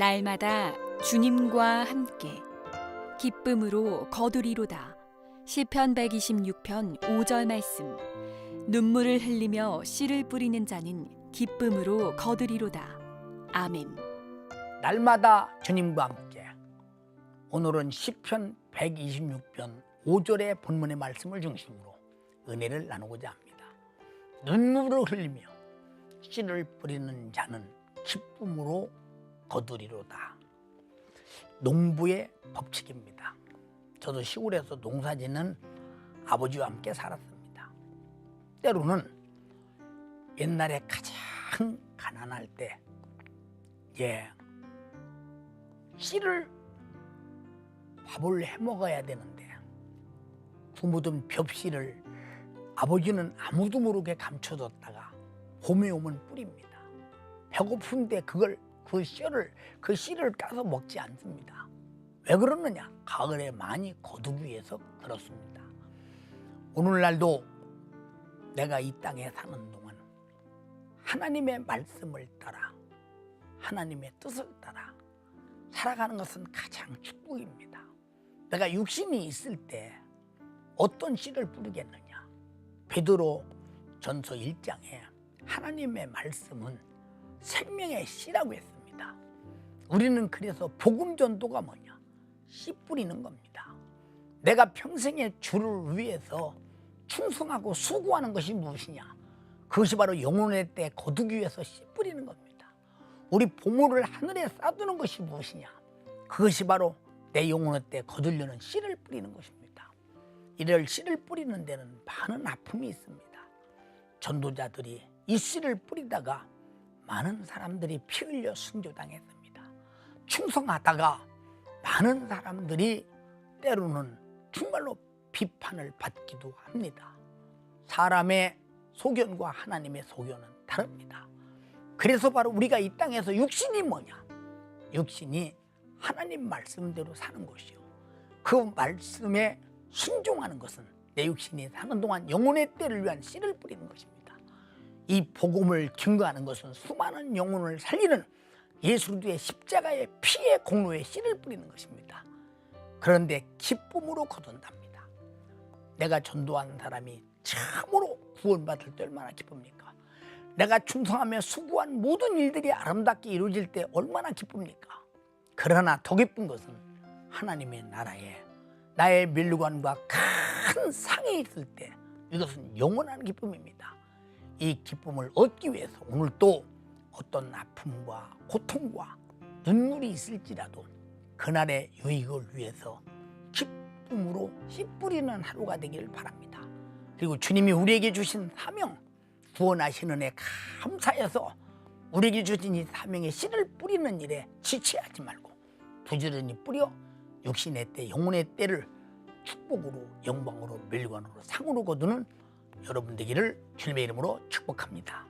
날마다 주님과 함께 기쁨으로 거두리로다. 시편 126편 5절 말씀. 눈물을 흘리며 씨를 뿌리는 자는 기쁨으로 거두리로다. 아멘. 날마다 주님과 함께 오늘은 시편 126편 5절의 본문의 말씀을 중심으로 은혜를 나누고자 합니다. 눈물을 흘리며 씨를 뿌리는 자는 기쁨으로 거두리로다. 농부의 법칙입니다. 저도 시골에서 농사 짓는 아버지와 함께 살았습니다. 때로는 옛날에 가장 가난할 때 예, 씨를 밥을 해 먹어야 되는데 부모든 벽씨를 아버지는 아무도 모르게 감춰뒀다가 봄이 오면 뿌립니다. 배고픈데 그걸 그 씨를 그 씨를 까서 먹지 않습니다. 왜 그러느냐? 가을에 많이 거두기 위해서 그렇습니다. 오늘날도 내가 이 땅에 사는 동안 하나님의 말씀을 따라 하나님의 뜻을 따라 살아가는 것은 가장 축복입니다. 내가 육신이 있을 때 어떤 씨를 뿌리겠느냐? 베드로 전서 1장에 하나님의 말씀은 생명의 씨라고 했습니다. 우리는 그래서 복음 전도가 뭐냐? 씨 뿌리는 겁니다. 내가 평생의 주를 위해서 충성하고 수고하는 것이 무엇이냐? 그것이 바로 영혼의 때 거두기 위해서 씨 뿌리는 겁니다. 우리 보물을 하늘에 쌓두는 것이 무엇이냐? 그것이 바로 내 영혼의 때 거두려는 씨를 뿌리는 것입니다. 이를 씨를 뿌리는 데는 많은 아픔이 있습니다. 전도자들이 이 씨를 뿌리다가 많은 사람들이 피 흘려 순교당했습니다. 충성하다가 많은 사람들이 때로는 정말로 비판을 받기도 합니다. 사람의 소견과 하나님의 소견은 다릅니다. 그래서 바로 우리가 이 땅에서 육신이 뭐냐? 육신이 하나님 말씀대로 사는 것이요. 그 말씀에 순종하는 것은 내 육신이 사는 동안 영혼의 때를 위한 씨를 뿌리는 것입니다. 이 복음을 증거하는 것은 수많은 영혼을 살리는 예수 그리스도의 십자가의 피의 공로에 씨를 뿌리는 것입니다. 그런데 기쁨으로 거둔답니다. 내가 전도하는 사람이 참으로 구원받을 때 얼마나 기쁩니까? 내가 충성하며 수고한 모든 일들이 아름답게 이루어질 때 얼마나 기쁩니까? 그러나 더 기쁜 것은 하나님의 나라에 나의 멸관과 큰 상이 있을 때 이것은 영원한 기쁨입니다. 이 기쁨을 얻기 위해서 오늘 또 어떤 아픔과 고통과 눈물이 있을지라도 그날의 유익을 위해서 기쁨으로 씨 뿌리는 하루가 되기를 바랍니다. 그리고 주님이 우리에게 주신 사명 구원하시는 애 감사해서 우리에게 주신 이 사명의 씨를 뿌리는 일에 지체하지 말고 부지런히 뿌려 육신의 때 영혼의 때를 축복으로 영광으로 멸관으로 상으로 거두는 여러분 되기를 주님의 이름으로 축복합니다.